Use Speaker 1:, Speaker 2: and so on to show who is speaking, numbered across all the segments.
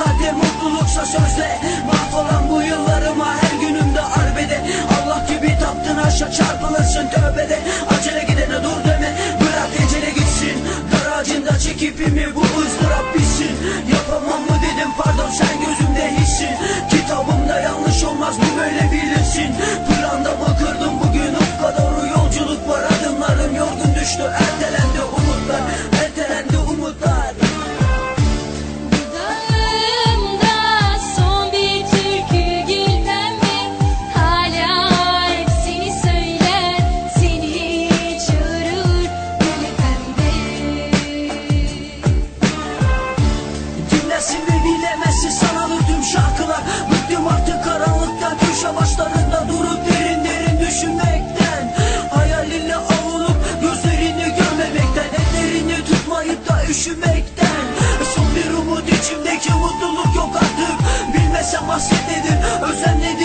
Speaker 1: kader mutluluksa sözle. Mahvolan bu yıllarıma her günümde arbede. Allah gibi taptın aşa çarpılırsın tövbede. Acele gidene dur deme bırak ecele gitsin. Dar ağacında çekip imi
Speaker 2: vur yaşam bahşededin Özenledim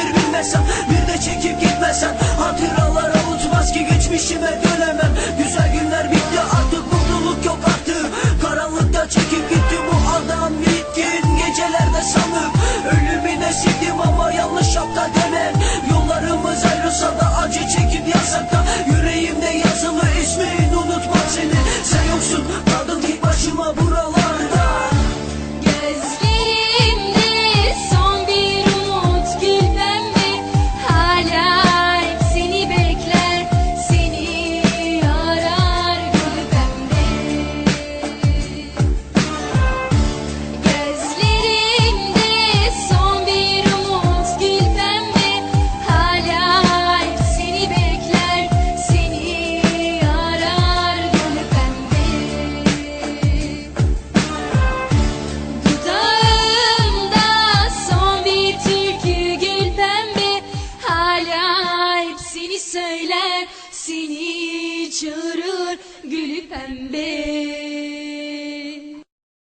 Speaker 2: seni çağırır gülü pembe.